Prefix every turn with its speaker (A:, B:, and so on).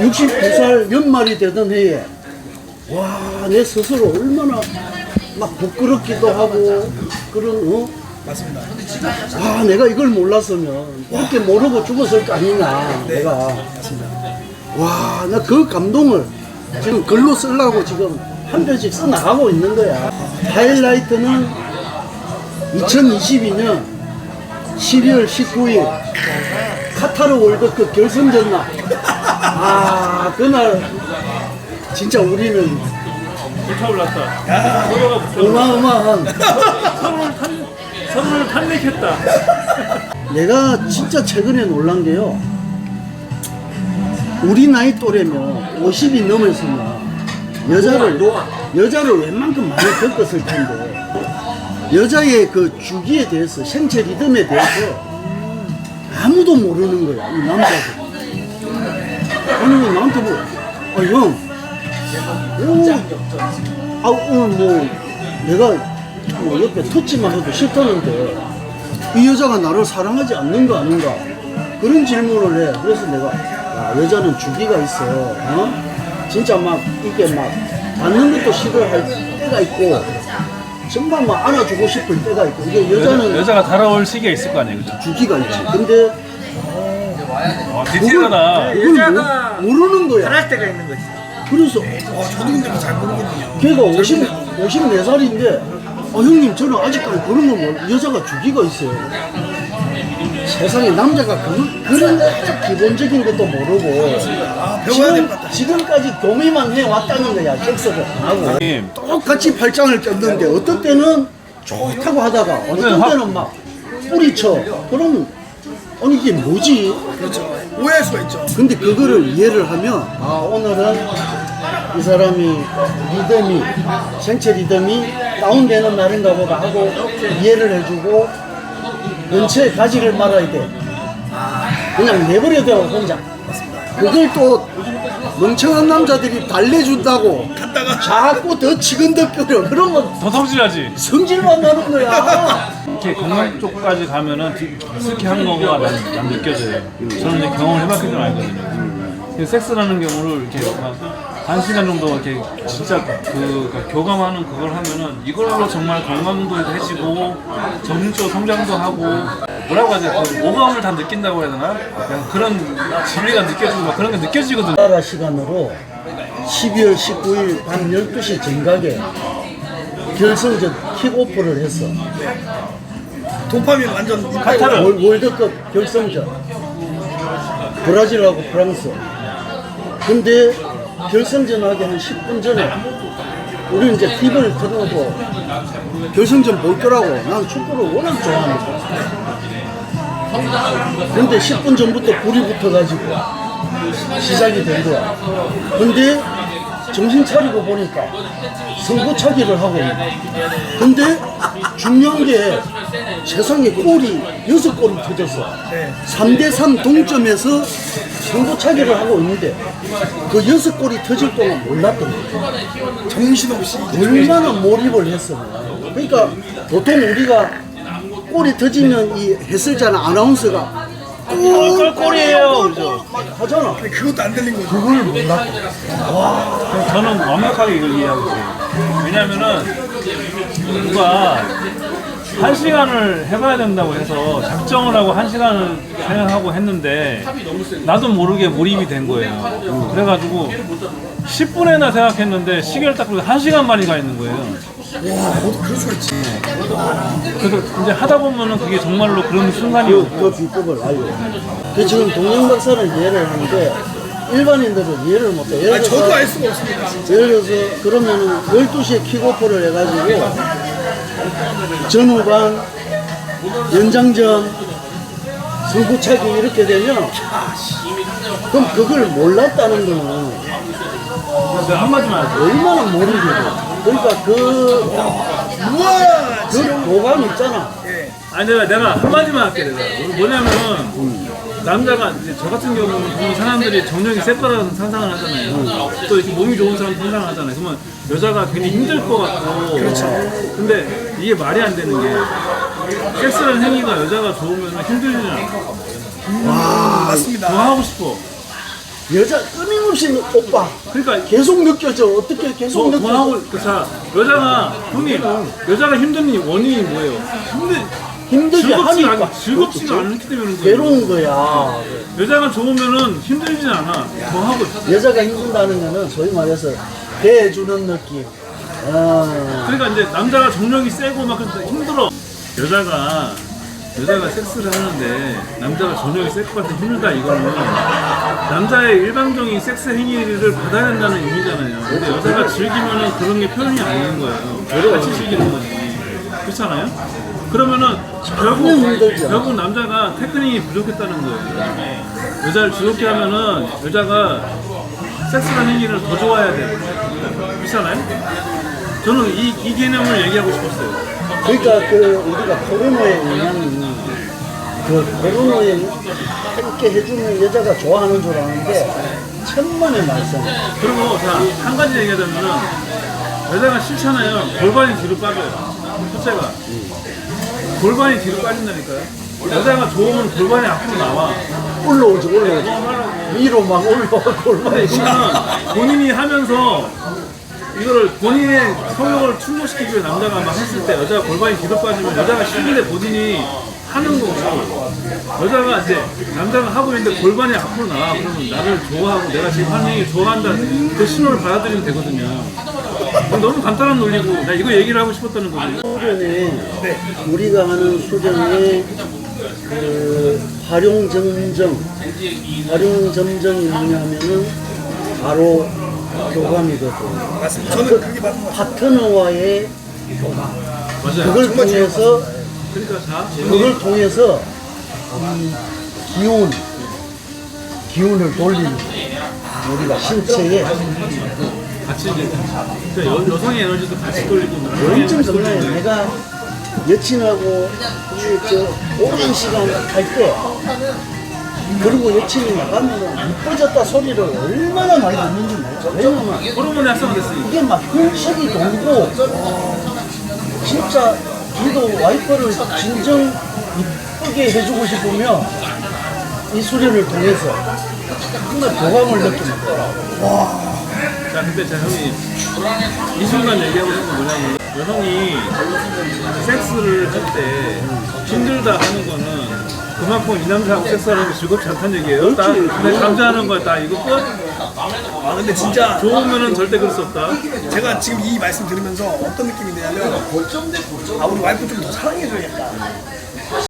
A: 69살 연말이 되던 해에 와 내 스스로 얼마나 막 부끄럽기도 하고 그런 어?
B: 맞습니다.
A: 아 내가 이걸 몰랐으면 이렇게 모르고 죽었을 거 아니냐 내가
B: 맞습니다.
A: 와 나 그 감동을 지금 글로 쓰려고 지금 한 편씩 써 나가고 있는 거야 하이라이트는 2022년 12월 19일 카타르 월드컵 결승전 날. 아, 그날 진짜 우리는
C: 불타올랐다. 서로가 붙여
A: 어마어마한
C: 서로를 탄 서로를 탄핵했다.
A: 내가 진짜 최근에 놀란 게요. 우리 나이 또래면 50이 넘었으면 여자를 여자를 웬만큼 많이 겪었을 텐데 여자의 그 주기에 대해서 생체 리듬에 대해서 아무도 모르는 거야 이 남자들. 아니 왜 나한테 뭐, 아 형, 오, 아 오늘 뭐 내가 뭐 옆에 터치만 해도 싫다는데 이 여자가 나를 사랑하지 않는가 아닌가 그런 질문을 해. 그래서 내가 야, 여자는 주기가 있어. 어? 진짜 막 이게 막 받는 것도 싫어할 때가 있고 정말 막 안아주고 싶을 때가 있고 이게 여자는
C: 여자가 달아올 시기가 있을 거 아니에요, 그죠?
A: 주기가 있지. 근데
C: 어, 디테일하다.
A: 그걸
B: 여자가
A: 모, 모르는 거야.
B: 잘할 때가 있는 거지.
A: 그래서
B: 어, 저도 근데 잘 모르거든요.
A: 걔가 50, 54살인데 아 형님 저는 아직까지 그런 걸 몰라 여자가 주기가 있어요 세상에 남자가 그, 그런 기본적인 것도 모르고
B: 아, 배워야 될것 같다.
A: 지금, 지금 까지 교미만 해왔다는 거야 섹스를 안 하고
C: 형님,
A: 똑같이 팔짱을 꼈는데 어떤 때는 좋다고 하다가 어떤
C: 확-
A: 때는 막 뿌리쳐 그러면 아니 이게 뭐지?
B: 그렇죠. 오해할 수가 있죠.
A: 근데 그거를 이해를 하면 아 오늘은 이 사람이 리듬이 생체 리듬이 다운되는 날인가 보다 하고 이해를 해주고 근처에 가지를 말아야 돼. 그냥 내버려 둬 혼자 그걸 또 멍청한 남자들이 달래준다고 자꾸 더 치근덕거려 그러면
C: 더 성질나지.
A: 성질만 나는 거야
C: 이렇게 건강 쪽까지 가면은 디- 익숙히 한 거가 난, 난 느껴져요. 저는 이제 경험을 해봤기 때문에 알거든요. 근데 섹스라는 경우를 이렇게 막한 시간 정도 이렇게 진짜 그 그러니까 교감하는 그걸 하면은 이걸로 정말 건강도 해지고 정신적으로 성장도 하고 뭐라고 하지 그 오감을 다 느낀다고 해야 되나? 그냥 그런 진리가 느껴지고 막 그런 게 느껴지거든요.
A: 나라 시간으로 12월 19일 밤 12시 정각에 결승전 킥오프를 했어.
B: 도파민 완전
C: 카타르.
A: 월, 월드컵 결승전. 브라질하고 프랑스. 근데 결승전 하기 한 10분 전에 우리 이제 TV를 틀어놓고 결승전 볼 거라고 난 축구를 워낙 좋아하니까. 근데 10분 전부터 불이 붙어가지고 시작이 된 거야. 근데 정신 차리고 보니까 승부차기를 하고 있는. 근데 중요한 게 세상에 골이 여섯 골이 터졌어.
B: 네.
A: 3대3 동점에서 승부차기를 하고 있는데 그 여섯 골이 터질 동안 몰랐던 거야.
B: 정신없이
A: 얼마나 몰입을 했어. 그러니까 보통 우리가 골이 터지면 이 해설자나 아나운서가 골, 막 하잖아.
B: 근데 그것도 안 들린 거죠.
A: 그걸 몰랐고.
C: 저는 완벽하게 이걸 이해하고 있어요. 왜냐면은 누가 한 시간을 해봐야 된다고 해서 작정을 하고 한 시간을 생각하고 했는데 나도 모르게 몰입이 된 거예요. 그래가지고 10분에나 생각했는데 시계를 딱 보니까 한 시간 만이 가 있는 거예요.
B: 와, 너도 그럴 수가 있지.
C: 그래서 이제 하다 보면은 그게 정말로 그런 순간이
A: 그, 그 비법을 알려. 그 지금 동영 박사는 이해를 하는데 일반인들은 이해를 못해. 예를
B: 아니, 저도 알
A: 들어서,
B: 수가 없습니다.
A: 예를 들어서 그러면은 12시에 킥오프를 해가지고 전후반 연장전 승부차기 이렇게 되면 그럼 그걸 몰랐다는 거는
C: 한마디만.
A: 얼마나 모르겠어. 그러니까 그,
B: 우와,
A: 그. 보감 있잖아.
B: 예.
C: 아니 내가 내가 한마디만 할게 내가 뭐냐면은 남자가 이제 저 같은 경우는 보면 사람들이 정력이 셀 거라고 상상을 하잖아요. 또 이렇게 몸이 좋은 사람 상상을 하잖아요. 그러면 여자가 괜히 힘들 것 같고. 그렇죠. 근데 이게 말이 안 되는 게 섹스라는 행위가 여자가 좋으면 힘들지는 않아.
B: 아, 맞습니다.
C: 더 하고 싶어.
A: 여자 끊임없이 오빠
C: 그러니까
A: 계속 느껴져 어떻게 계속
C: 더,
A: 느껴져
C: 더 하고 그자 여자가 형님 여자가 힘든 원인이 뭐예요? 힘든
A: 힘들게
C: 즐겁지가
A: 하니까
C: 않, 즐겁지가. 않기 때문에 그런.
A: 괴로운 거야
C: 여자가 좋으면은 힘들진 않아. 더 하고 있어.
A: 여자가 힘든다는 거는 소위 말해서 대해주는 느낌 아,
C: 그러니까 이제 남자가 정력이 세고 막 힘들어. 여자가 여자가 섹스를 하는데 남자가 것 같아 힘들다 이거는 남자의 일방적인 섹스 행위를 받아야 된다는 의미잖아요. 근데 여자가 즐기면은 그런 게 표현이 아닌 거예요. 같이 즐기는 거지. 그렇잖아요? 그러면은 결국. 결국 남자가 테크닉이 부족했다는 거예요. 여자를 즐겁게 하면은 여자가 섹스라는 행위를 더 좋아해야 돼요. 그렇잖아요? 저는 이, 이 개념을 얘기하고 싶었어요.
A: 그러니까 그 우리가 포르노의 영향이 그 포르노에 함께 해주는 여자가 좋아하는 줄 아는데 천만의 말씀
C: 그리고 자, 한 가지 얘기하자면은 여자가 싫잖아요. 골반이 뒤로 빠져요. 첫째가. 골반이 뒤로 빠진다니까요. 여자가 좋으면 골반이 앞으로 나와.
A: 올라오지 올라오지 위로 막
C: 근데
A: 올라오고
C: 이거는 본인이 하면서 이거를 본인의 성욕을 충족시키기 위해 남자가 막 했을 때 여자가 골반이 뒤로 빠지면 여자가 싫은데 본인이 하는 거고. 여자가 이제 남자가 하고 있는데 골반이 앞으로 나와. 그러면 나를 좋아하고 내가 지금 하는 얘기 좋아한다 그 신호를 받아들이면 되거든요. 너무 간단한 논리고 나 이거 얘기를 하고 싶었다는 거예요
A: 수련회 우리가 하는 수련회 그 활용점정 활용점정이 뭐냐면은 바로 교감이거든.
B: 맞습니다. 저는 그게 맞는 것 같아요.
A: 파트너와의 교감.
C: 맞아요.
A: 그걸 통해서
C: 그러니까 자
A: 그걸 통해서 이 기운 기운을 돌리는 우리가 신체에
C: 같이 이제 그러니까 여, 여성의 에너지도 같이 돌리고
A: 엄청
C: 에너지도
A: 정말 내가 여친하고 이저 오랜 시간 할때 그리고 여친이 나가면 이뻐졌다 소리를 얼마나 많이 듣는지 몰라 왜냐면
C: 호르몬이 활성화됐으니까
A: 이게 막 흠석이 돌고 진짜 니도 와이퍼를 진정 이쁘게 해주고 싶으면 이 수련을 통해서 정말 느끼는 거야
C: 자, 근데 자 형이 이 순간 얘기하고 싶은 건 뭐냐면 여성이 섹스를 할 때 힘들다 하는 거는 그만큼 이 남자하고 섹스하는 게 즐겁지 않다는 얘기예요. 딱 근데 남자하는 거야, 다 이거 끝.
B: 아 근데 진짜
C: 좋으면은 절대 그럴 수 없다.
B: 제가 지금 이 말씀 들으면서 어떤 느낌이 드냐면 아 우리 와이프 좀 더 사랑해줘야겠다